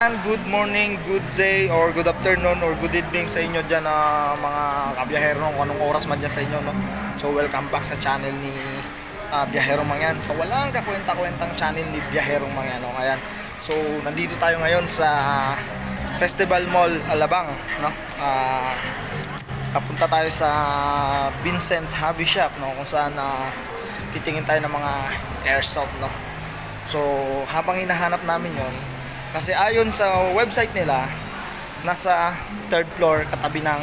Good morning, good day, or good afternoon, or good evening sa inyo dyan na mga kabiyahero kung anong oras man dyan sa inyo. No? So welcome back sa channel ni uh, Biyahero Mangyan. Sa walang kakwenta-kwentang channel ni Biyahero Mangyan. No? Ayan. So nandito tayo ngayon sa Festival Mall Alabang. No? Ah, kapunta tayo sa Vincent Hobby Shop no? kung saan ah, titingin tayo ng mga airsoft. No? So habang hinahanap namin yon kasi ayon sa website nila, nasa third floor katabi ng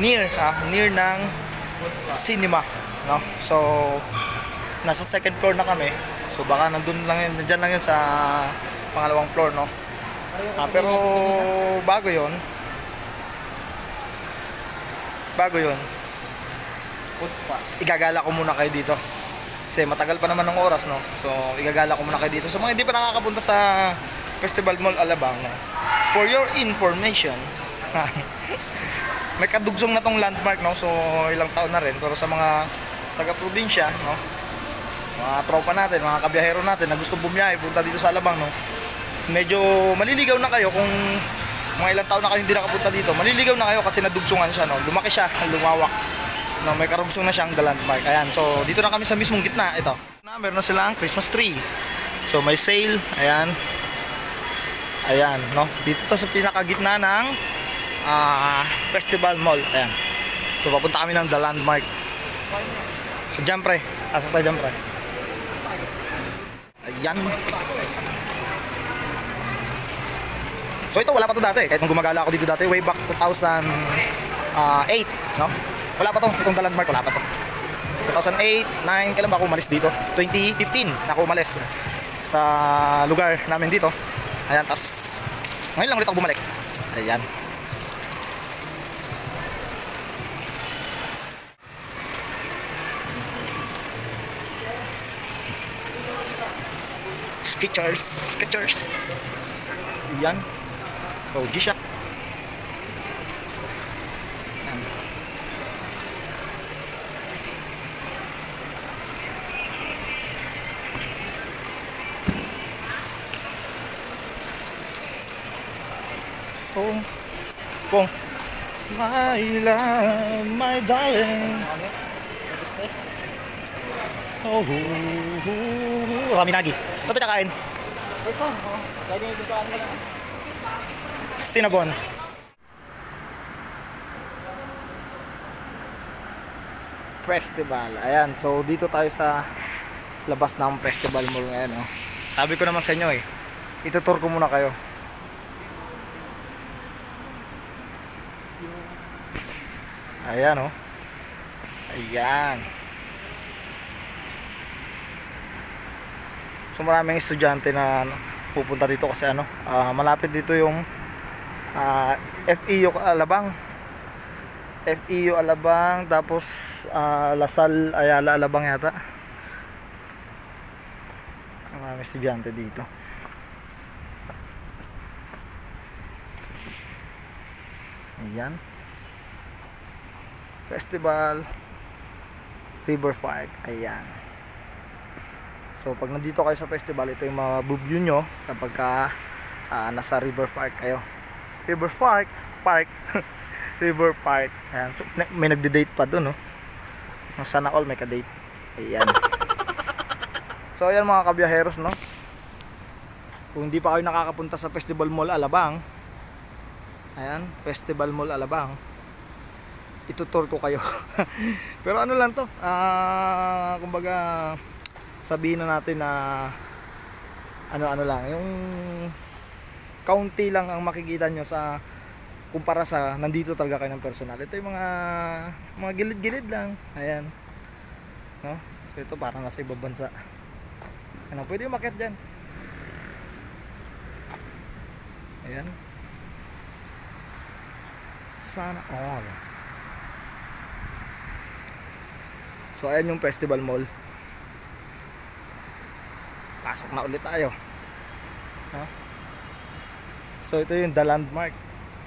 near ah, near ng cinema, no? So nasa second floor na kami. So baka nandun lang yun, nandiyan lang yun sa pangalawang floor, no? Ah, pero bago 'yon. Bago 'yon. Igagala ko muna kayo dito. Kasi matagal pa naman ng oras, no? So, igagala ko muna kayo dito. So, mga hindi pa nakakapunta sa Festival Mall Alabang? For your information, may kadugsong na tong landmark, no? So, ilang taon na rin. Pero sa mga taga-probinsya, no? Mga tropa natin, mga kabiyahero natin na gusto bumiyahe, punta dito sa Alabang, no? Medyo maliligaw na kayo kung mga ilang taon na kayo hindi nakapunta dito. Maliligaw na kayo kasi nadugsungan siya, no? Lumaki siya, lumawak no, may karugsong na siyang the landmark. Ayan, so dito na kami sa mismong gitna. Ito. Na, meron na silang Christmas tree. So may sale. Ayan. Ayan, no. Dito ta sa pinakagitna ng ah, Festival Mall. Ayan. So papunta kami ng the landmark. So dyan pre. Asok tayo dyan pre. Ayan. So ito wala pa to dati. Kahit nung gumagala ako dito dati way back 2008, no? Wala pa to, itong the landmark wala pa to. 2008, 9, kailan ba ako umalis dito? 2015 na ako umalis sa lugar namin dito. Ayan, tas ngayon lang ulit ako bumalik. Ayan. Skechers, Skechers. Ayan. Oh, G-Shock. Oh, Pong. My love, my darling. Oh, oh, oh. Rami nagi. Saan tayo nakain? Sinabon. Festival. Ayan, so dito tayo sa labas ng festival mall ngayon. Oh. Sabi ko naman sa inyo eh, itutur ko muna kayo. Ayan oh. Ayan. So maraming estudyante na pupunta dito kasi ano, ah, malapit dito yung ah, FEU Alabang. FEU Alabang tapos ah, Lasal Ayala Alabang yata. Maraming estudyante dito. Ayan. Festival River Park. Ayan. So pag nandito kayo sa festival, ito yung mga view nyo kapag ka, ah, nasa River Park kayo. River Park, Park, River Park. Ayan. So, may nagde-date pa doon, no? Sana all may ka-date. Ayan. So ayan mga kabiyaheros, no? Kung hindi pa kayo nakakapunta sa Festival Mall Alabang, ayan, Festival Mall Alabang, itutur ko kayo. Pero ano lang to, ah, kumbaga, sabihin na natin na ano-ano lang, yung kaunti lang ang makikita nyo sa kumpara sa nandito talaga kayo ng personal. Ito yung mga mga gilid-gilid lang. Ayan. No? So ito parang nasa ibang bansa. Ano, pwede umakyat dyan. Ayan. Sana all. So ayan yung festival mall. Pasok na ulit tayo. Ha? So ito yung the landmark.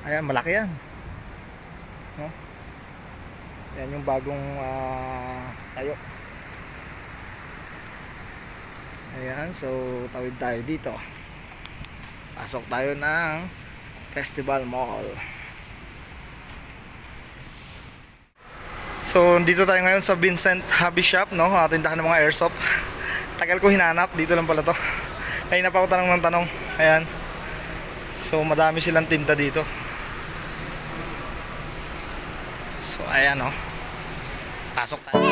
Ayan, malaki yan. No? Yan yung bagong ah, tayo. Ayan, so tawid tayo dito. Pasok tayo ng Festival Mall. So, dito tayo ngayon sa Vincent Hobby Shop, no? Ah, Tindahan ng mga airsoft. Tagal ko hinanap, dito lang pala to. Kanina pa ako tanong ng tanong. Ayan. So, madami silang tinda dito. So, ayan, no? Pasok tayo.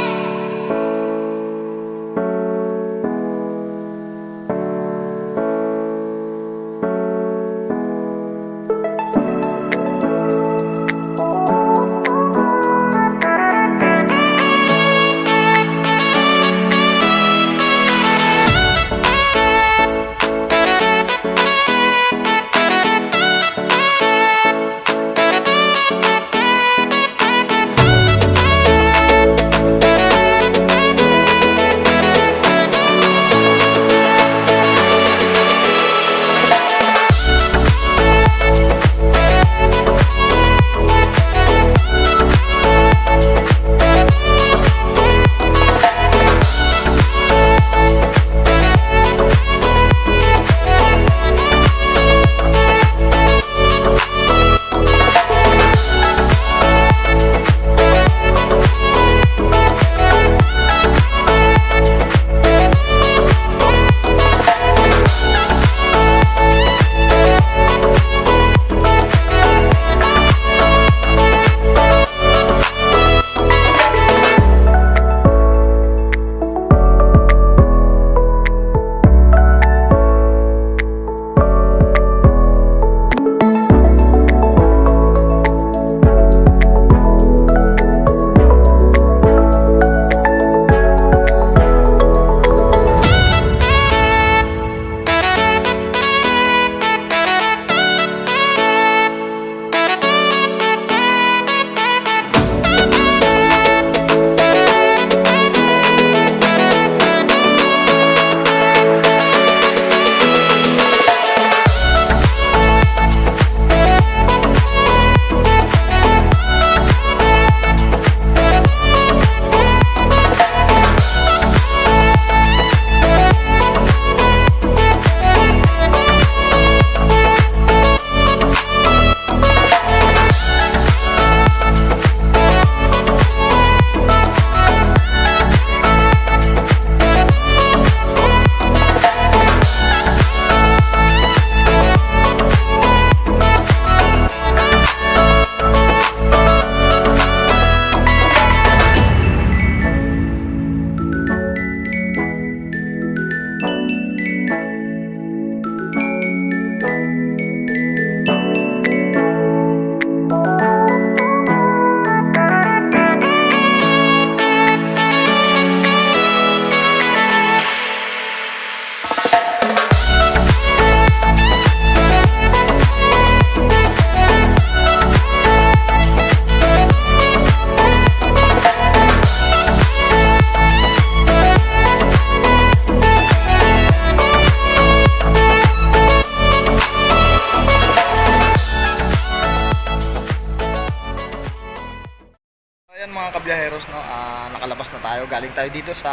Kabyaheros, no, ah, nakalabas na tayo. Galing tayo dito sa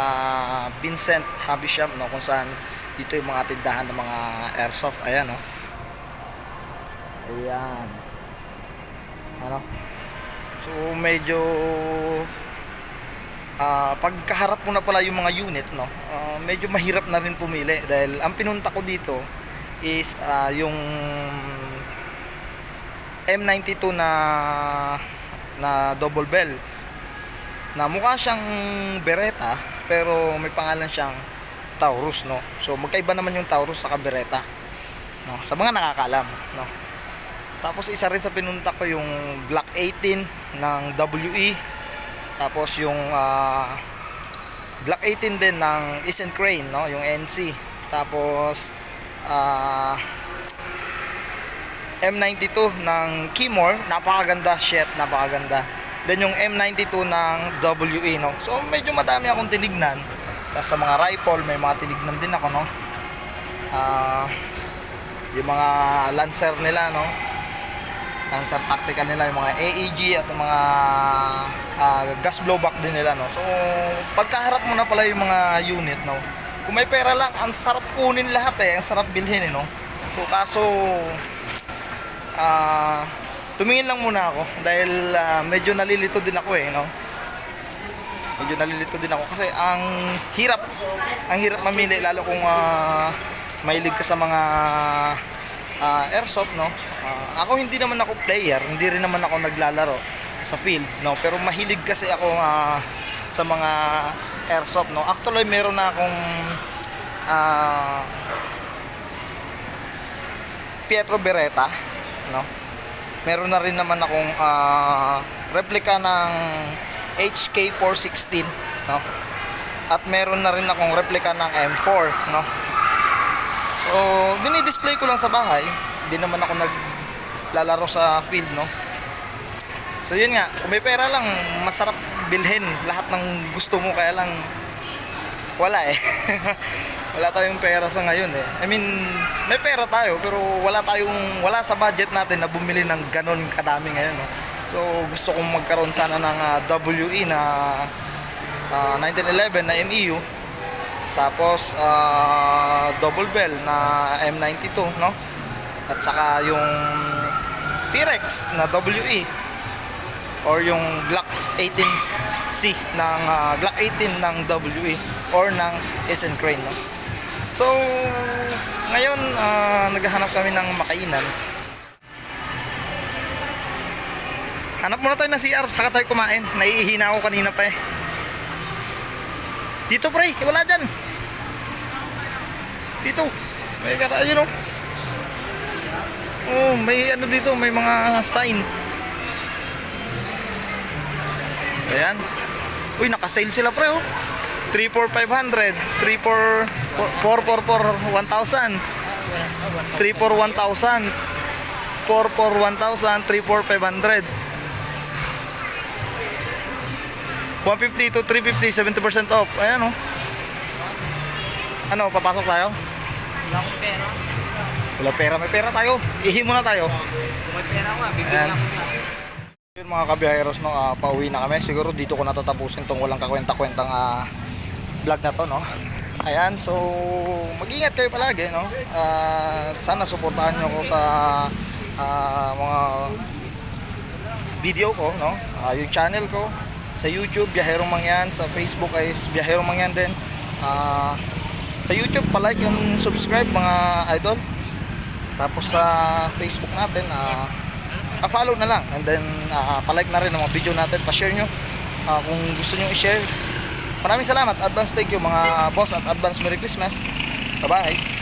Vincent Hobby Shop, no, kung saan dito yung mga tindahan ng mga airsoft. Ayan, no. Ayan. Ano? So, medyo ah pagkaharap mo na pala yung mga unit, no, ah, medyo mahirap na rin pumili dahil ang pinunta ko dito is ah, yung M92 na na double bell na mukha siyang Beretta pero may pangalan siyang Taurus no? So magkaiba naman yung Taurus sa Beretta no? Sa mga nakakaalam no? Tapos isa rin sa pinunta ko yung Black 18 ng WE tapos yung ah, Black 18 din ng Eastern Crane no? Yung NC tapos ah M92 ng Kimor, napakaganda shit, napakaganda. Then yung M92 ng WE, no. So medyo madami akong tinignan. Tapos sa mga rifle, may mga tinignan din ako, no. Ah, yung mga Lancer nila, no. Lancer tactical nila, yung mga AEG at yung mga ah, gas blowback din nila, no. So pagkaharap mo na pala yung mga unit, no. Kung may pera lang, ang sarap kunin lahat eh, ang sarap bilhin, eh, no ko kaso ah tumingin lang muna ako dahil ah, medyo nalilito din ako eh, no? Medyo nalilito din ako kasi ang hirap, ang hirap mamili lalo kung ah, mahilig ka sa mga ah, airsoft, no? Ah, ako hindi naman ako player, hindi rin naman ako naglalaro sa field, no? Pero mahilig kasi ako ah, sa mga airsoft, no? Actually, meron na akong ah, Pietro Beretta, no? Meron na rin naman akong ah, replica ng HK416, no? At meron na rin akong replica ng M4, no? So, dinidisplay ko lang sa bahay. Hindi naman ako naglalaro sa field, no? So, yun nga. Kung may pera lang, masarap bilhin lahat ng gusto mo. Kaya lang, wala eh. wala tayong pera sa ngayon eh. I mean, may pera tayo pero wala tayong wala sa budget natin na bumili ng ganon kadami ngayon, no. So, gusto kong magkaroon sana ng ah, WE na ah, 1911 na MEU. Tapos ah, double bell na M92, no? At saka yung T-Rex na WE or yung Glock 18C ng ah, Glock 18 ng WE or ng SN Crane no? So ngayon ah, naghahanap kami ng makainan. Hanap muna tayo ng CR saka tayo kumain. Naiihina ako kanina pa eh. Dito pre, wala dyan. Dito. May kata, ayun oh. Oh, may ano dito, may mga sign. Ayan. Uy, naka-sale sila pre oh. 34500, 34 444 1000. 34 1000. 44 1000, 34500. 150 to 350, 70% off. Ayan oh. Ano, papasok tayo? Wala akong pera. Wala pera, may pera tayo. Ihi muna tayo. May pera ko, bibigyan ako. Yun mga kabiyaheros, no, ah, pauwi na kami. Siguro dito ko natatapusin tong walang kakwenta-kwentang ah, vlog na to, no. Ayan, so mag-ingat kayo palagi, no. Ah, sana suportahan nyo ako sa ah, mga video ko, no. Ah, yung channel ko sa YouTube, Biyaherong Mangyan, sa Facebook ay Biyaherong Mangyan din. Ah, sa YouTube, pa-like and subscribe mga idol. Tapos sa Facebook natin, ah, pa-follow na lang and then ah, pa-like na rin ang mga video natin, pa-share nyo Ah, kung gusto nyo i-share. Maraming salamat, advance thank you mga boss at advance Merry Christmas. Bye-bye.